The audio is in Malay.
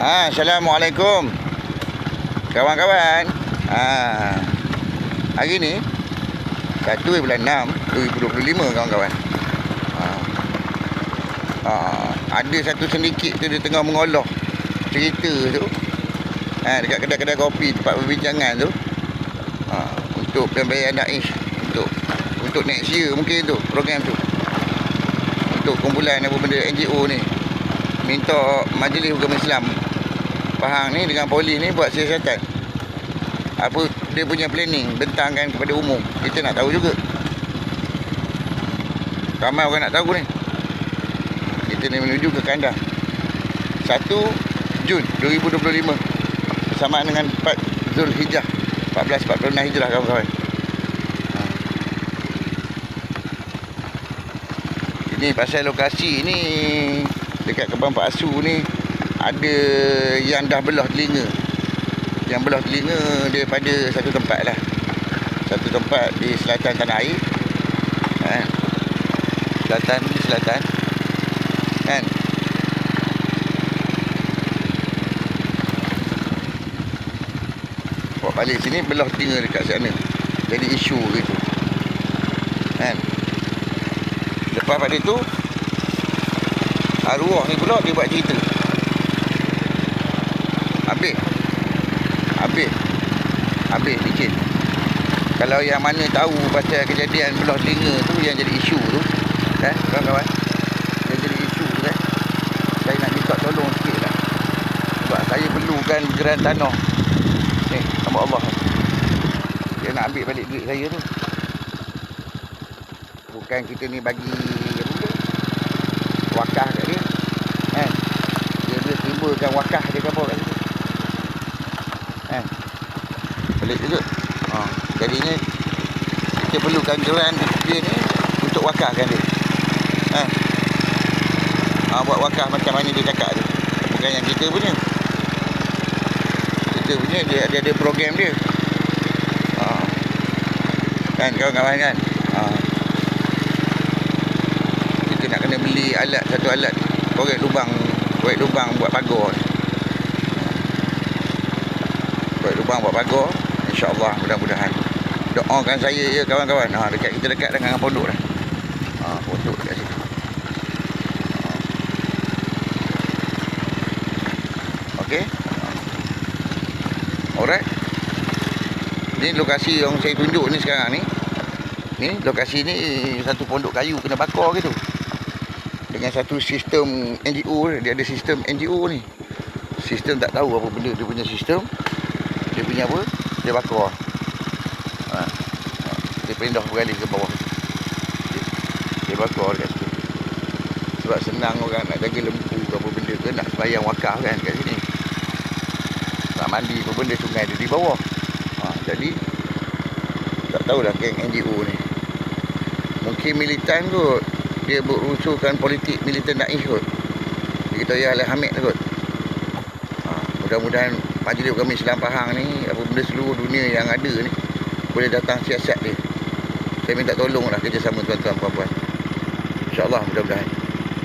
Ha, Assalamualaikum. Kawan-kawan. Ha. Hari ni 1 bulan 6 2025 kawan-kawan. Ha. Ha. Ada satu sedikit tu dia tengah mengoloh cerita tu. Ha, dekat kedai-kedai kopi tempat perbincangan tu. Ha, untuk pembayaran Daesh untuk untuk next year mungkin tu program tu. Untuk kumpulan apa benda NGO ni minta Majlis Hukum Islam Pahang ni dengan polis ni buat siasatan. Apa dia punya planning bentangkan kepada umum. Kita nak tahu juga. Ramai orang nak tahu ni. Kita ni menuju ke kandang. 1 Jun 2025 bersamaan dengan 4 Zulhijjah 1446 Hijrah kawan-kawan. Ha. Ini pasal lokasi ni dekat Kebun Pak Asu ni ada yang dah belah telinga. Yang belah telinga daripada satu tempat lah. Satu tempat di selatan tanah air. Kan? Selatan di selatan. Kan? Bawa balik sini belah telinga dekat sana. Jadi isu gitu. Kan? Lepas pada tu arwah ni pula dia buat cerita. Habis. Habis. Habis licin. Kalau yang mana tahu pasal kejadian belah telinga tu yang jadi isu tu, kan kawan-kawan? Yang jadi isu tu kan. Saya nak minta tolong sikit lah. Sebab saya perlukan geran tanah. Ni, nama Allah. Dia nak ambil balik duit saya tu. Bukan kita ni bagi? Wakah kat dia. Kan? Dia dia timbulkan wakah dia ke apa kat situ. Kan? Pelik juga. Ha, jadinya kita perlukan geran dia ni untuk wakahkan dia. Ha. Ha, buat wakah macam mana dia cakap tu. Bukan yang kita punya. Kita punya dia, dia ada program dia. Ha. Kan kawan-kawan kan? Ha. Kita nak kena beli alat satu alat korek lubang korek lubang buat pagar ni. Korek lubang buat pagar insya-Allah mudah-mudahan. Doakan saya ya kawan-kawan. Ha dekat kita dekat dengan pondok dah. Ha pondok dekat situ. Ha. Okey. Alright. Ni lokasi yang saya tunjuk ni sekarang ni. Ni lokasi ni satu pondok kayu kena bakar gitu. Dengan satu sistem NGO dia ada sistem NGO ni. Sistem tak tahu apa benda dia punya sistem. Dia punya apa? Dia bakar. Ha. Dia pindah beralih ke bawah. Dia, dia bakar kat situ. Sebab senang orang nak jaga lembu ke apa benda ke nak sembahyang wakaf kan kat sini. Nak mandi apa benda sungai dia di bawah. Ha. Jadi tak tahulah geng NGO ni. Mungkin militan kot. Dia berusulkan politik militan kot. Dia kata ya Alih Hamid kot. Ha, mudah-mudahan Majlis Agama Islam Pahang ni apa benda seluruh dunia yang ada ni boleh datang siasat dia. Saya minta tolonglah kerjasama tuan-tuan puan-puan. InsyaAllah mudah-mudahan.